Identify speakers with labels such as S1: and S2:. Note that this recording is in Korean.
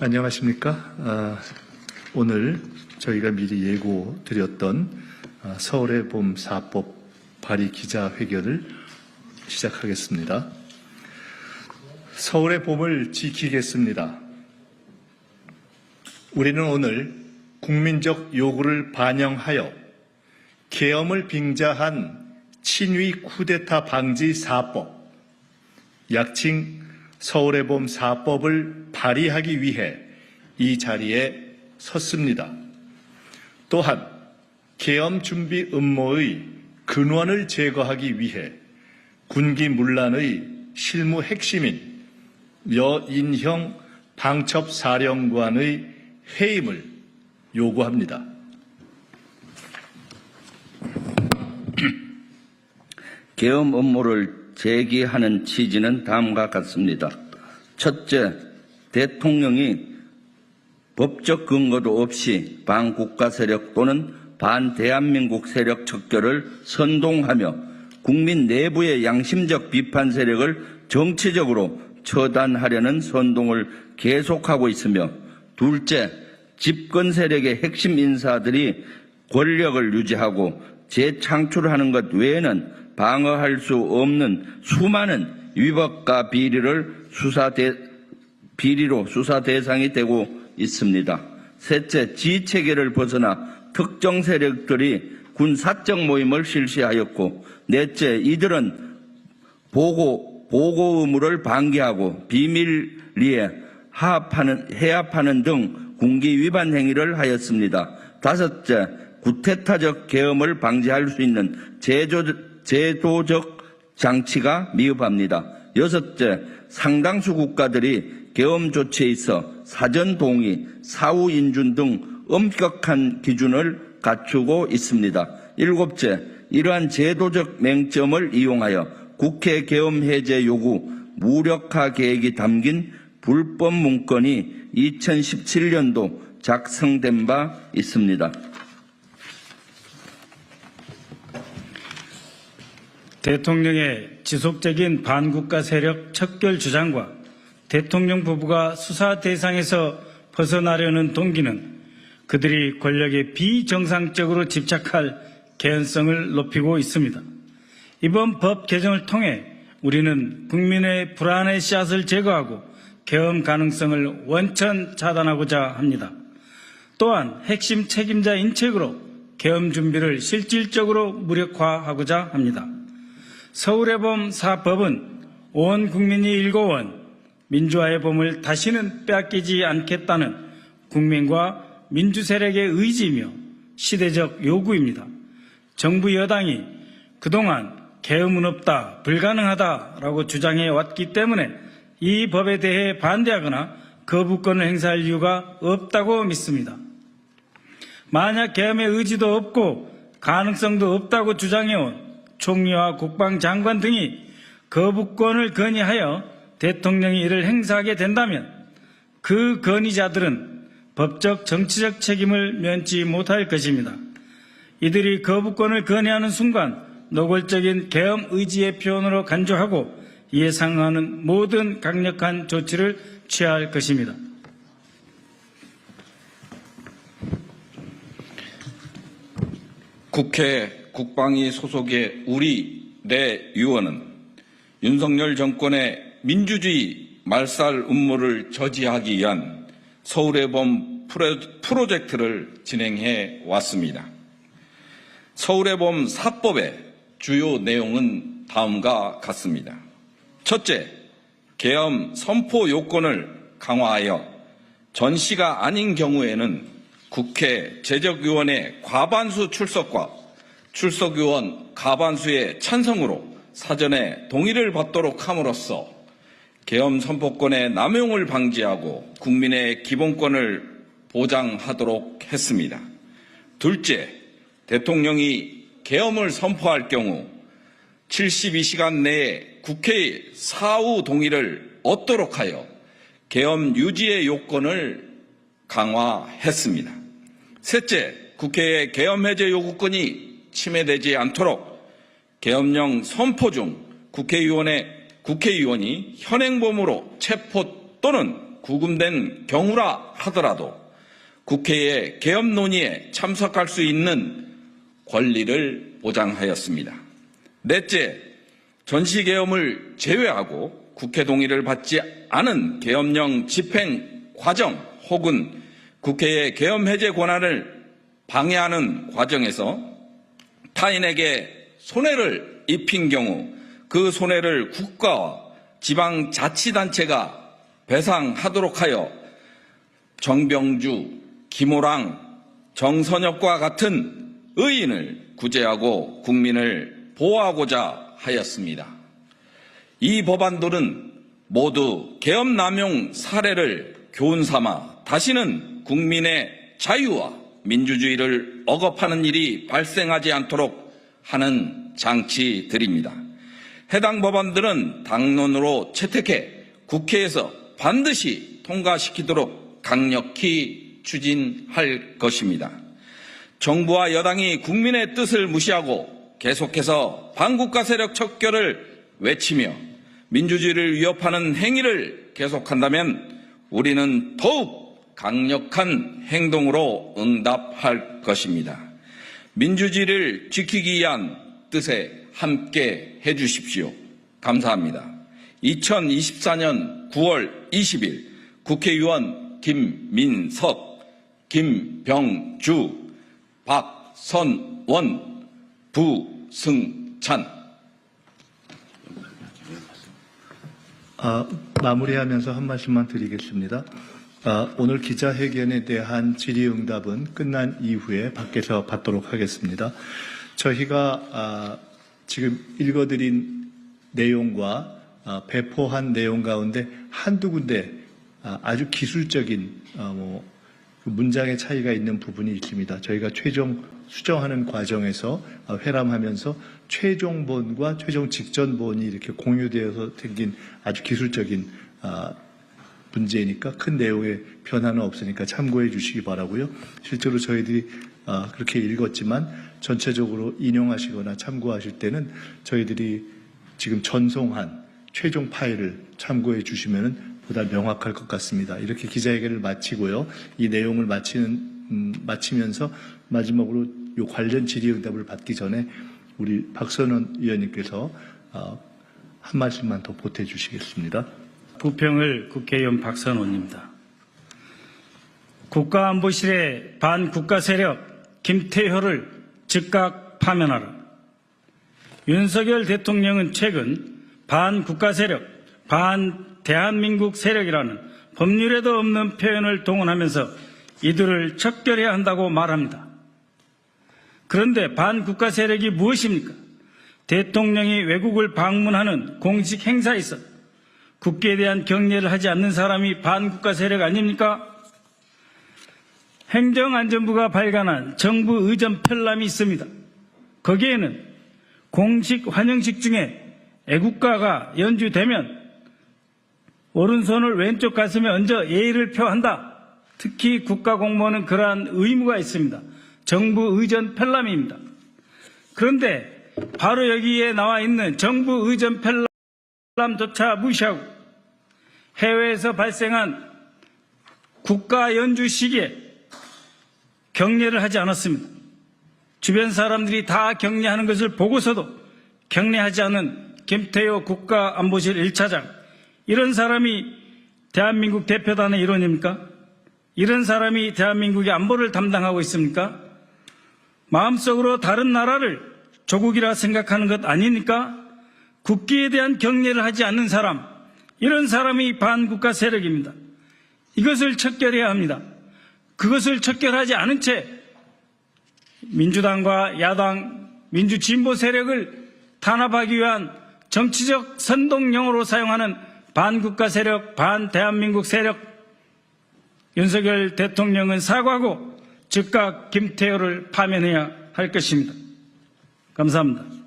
S1: 안녕하십니까. 아, 오늘 저희가 미리 예고 드렸던 아, 서울의 봄 4법 발의 기자회견을 시작하겠습니다. 서울의 봄을 지키겠습니다. 우리는 오늘 국민적 요구를 반영하여 계엄을 빙자한 친위 쿠데타 방지 4법, 약칭 서울의 봄 4법을 발의하기 위해 이 자리에 섰습니다. 또한 계엄 준비 음모의 근원을 제거하기 위해 군기 문란의 실무 핵심인 여인형 방첩사령관의 해임을 요구합니다.
S2: 계엄 업무를 제기하는 취지는 다음과 같습니다. 첫째, 대통령이 법적 근거도 없이 반국가 세력 또는 반대한민국 세력 척결을 선동하며 국민 내부의 양심적 비판 세력을 정치적으로 처단하려는 선동을 계속하고 있으며 둘째, 집권 세력의 핵심 인사들이 권력을 유지하고 재창출하는 것 외에는 방어할 수 없는 수많은 위법과 비리를 수사 대, 비리로 수사 대상이 되고 있습니다. 셋째, 지체계를 벗어나 특정 세력들이 군 사적 모임을 실시하였고, 넷째, 이들은 보고, 보고 의무를 방기하고 비밀리에 하합하는, 해합하는 등 군기 위반 행위를 하였습니다. 다섯째, 구테타적 계엄을 방지할 수 있는 제조, 제도적 장치가 미흡합니다. 여섯째, 상당수 국가들이 계엄 조치에 있어 사전 동의, 사후 인준 등 엄격한 기준을 갖추고 있습니다. 일곱째, 이러한 제도적 맹점을 이용하여 국회 계엄 해제 요구 무력화 계획이 담긴 불법 문건이 2017년도 작성된 바 있습니다.
S3: 대통령의 지속적인 반국가 세력 척결 주장과 대통령 부부가 수사 대상에서 벗어나려는 동기는 그들이 권력에 비정상적으로 집착할 개연성을 높이고 있습니다. 이번 법 개정을 통해 우리는 국민의 불안의 씨앗을 제거하고 계엄 가능성을 원천 차단하고자 합니다. 또한 핵심 책임자 인책으로 계엄 준비를 실질적으로 무력화하고자 합니다. 서울의 봄 사법은 온 국민이 일궈온 민주화의 봄을 다시는 빼앗기지 않겠다는 국민과 민주 세력의 의지이며 시대적 요구입니다. 정부 여당이 그동안 계엄은 없다, 불가능하다라고 주장해 왔기 때문에 이 법에 대해 반대하거나 거부권을 행사할 이유가 없다고 믿습니다. 만약 계엄의 의지도 없고 가능성도 없다고 주장해온 총리와 국방장관 등이 거부권을 건의하여 대통령이 이를 행사하게 된다면 그 건의자들은 법적 정치적 책임을 면치 못할 것입니다. 이들이 거부권을 건의하는 순간 노골적인 계엄 의지의 표현으로 간주하고 이에 상응하는 모든 강력한 조치를 취할 것입니다.
S4: 국회 국방위 소속의 우리 내 의원은 윤석열 정권의 민주주의 말살 음모를 저지하기 위한 서울의 봄 프로젝트를 진행해 왔습니다. 서울의 봄 사법의 주요 내용은 다음과 같습니다. 첫째, 계엄 선포 요건을 강화하여 전시가 아닌 경우에는 국회 제적위원회 과반수 출석과 출석위원 과반수의 찬성으로 사전에 동의를 받도록 함으로써 계엄 선포권의 남용을 방지하고 국민의 기본권을 보장하도록 했습니다. 둘째, 대통령이 계엄을 선포할 경우 72시간 내에 국회의 사후 동의를 얻도록 하여 계엄 유지의 요건을 강화했습니다. 셋째, 국회의 계엄 해제 요구권이 침해되지 않도록 계엄령 선포 중 국회의원의 국회의원이 현행범으로 체포 또는 구금된 경우라 하더라도 국회의 개업 논의에 참석할 수 있는 권리를 보장하였습니다. 넷째, 전시계엄을 제외하고 국회 동의를 받지 않은 계엄령 집행 과정 혹은 국회의 계엄 해제 권한을 방해하는 과정에서 타인에게 손해를 입힌 경우 그 손해를 국가와 지방자치단체가 배상하도록 하여 정병주, 김호랑, 정선혁과 같은 의인을 구제하고 국민을 보호하고자 하였습니다. 이 법안들은 모두 계엄 남용 사례를 교훈 삼아 다시는 국민의 자유와 민주주의를 억압하는 일이 발생하지 않도록 하는 장치들입니다. 해당 법안들은 당론으로 채택해 국회에서 반드시 통과시키도록 강력히 추진할 것입니다. 정부와 여당이 국민의 뜻을 무시하고 계속해서 반국가 세력 척결을 외치며 민주주의를 위협하는 행위를 계속한다면 우리는 더욱 강력한 행동으로 응답할 것입니다. 민주주의를 지키기 위한 뜻에 함께 해 주십시오. 감사합니다. 2024년 9월 20일 국회의원 김민석, 김병주, 박선원, 부승찬.
S1: 아, 마무리하면서 한 말씀만 드리겠습니다. 아, 오늘 기자회견에 대한 질의응답은 끝난 이후에 밖에서 받도록 하겠습니다. 저희가 아, 지금 읽어드린 내용과 아, 배포한 내용 가운데 한두 군데 아, 아주 기술적인 아, 뭐, 그 문장의 차이가 있는 부분이 있습니다. 저희가 최종 수정하는 과정에서 아, 회람하면서 최종본과 최종 직전본이 이렇게 공유되어서 생긴 아주 기술적인 아, 문제니까 큰 내용의 변화는 없으니까 참고해 주시기 바라고요. 실제로 저희들이 아, 그렇게 읽었지만 전체적으로 인용하시거나 참고하실 때는 저희들이 지금 전송한 최종 파일을 참고해 주시면 보다 명확할 것 같습니다. 이렇게 기자회견을 마치고요. 이 내용을 마치는, 음, 마치면서 마지막으로 요 관련 질의응답을 받기 전에 우리 박선원 의원님께서 아, 한 말씀만 더 보태 주시겠습니다.
S3: 부평을 국회의원 박선원입니다. 국가안보실의 반국가 세력 김태효를 즉각 파면하라. 윤석열 대통령은 최근 반국가 세력, 반 대한민국 세력이라는 법률에도 없는 표현을 동원하면서 이들을 척결해야 한다고 말합니다. 그런데 반국가 세력이 무엇입니까? 대통령이 외국을 방문하는 공식 행사에서 국기에 대한 경례를 하지 않는 사람이 반국가 세력 아닙니까? 행정안전부가 발간한 정부 의전 편람이 있습니다. 거기에는 공식 환영식 중에 애국가가 연주되면 오른손을 왼쪽 가슴에 얹어 예의를 표한다. 특히 국가공무원은 그러한 의무가 있습니다. 정부 의전 편람입니다. 그런데 바로 여기에 나와 있는 정부 의전 편람조차 무시하고 해외에서 발생한 국가 연주 시기에 경례를 하지 않았습니다. 주변 사람들이 다 경례하는 것을 보고서도 경례하지 않은 김태효 국가안보실 1차장 이런 사람이 대한민국 대표단의 일원입니까? 이런 사람이 대한민국의 안보를 담당하고 있습니까? 마음속으로 다른 나라를 조국이라 생각하는 것 아닙니까? 국기에 대한 경례를 하지 않는 사람, 이런 사람이 반국가 세력입니다. 이것을 척결해야 합니다. 그것을 척결하지 않은 채 민주당과 야당, 민주진보 세력을 탄압하기 위한 정치적 선동용으로 사용하는 반국가 세력, 반대한민국 세력, 윤석열 대통령은 사과하고 즉각 김태효를 파면해야 할 것입니다. 감사합니다.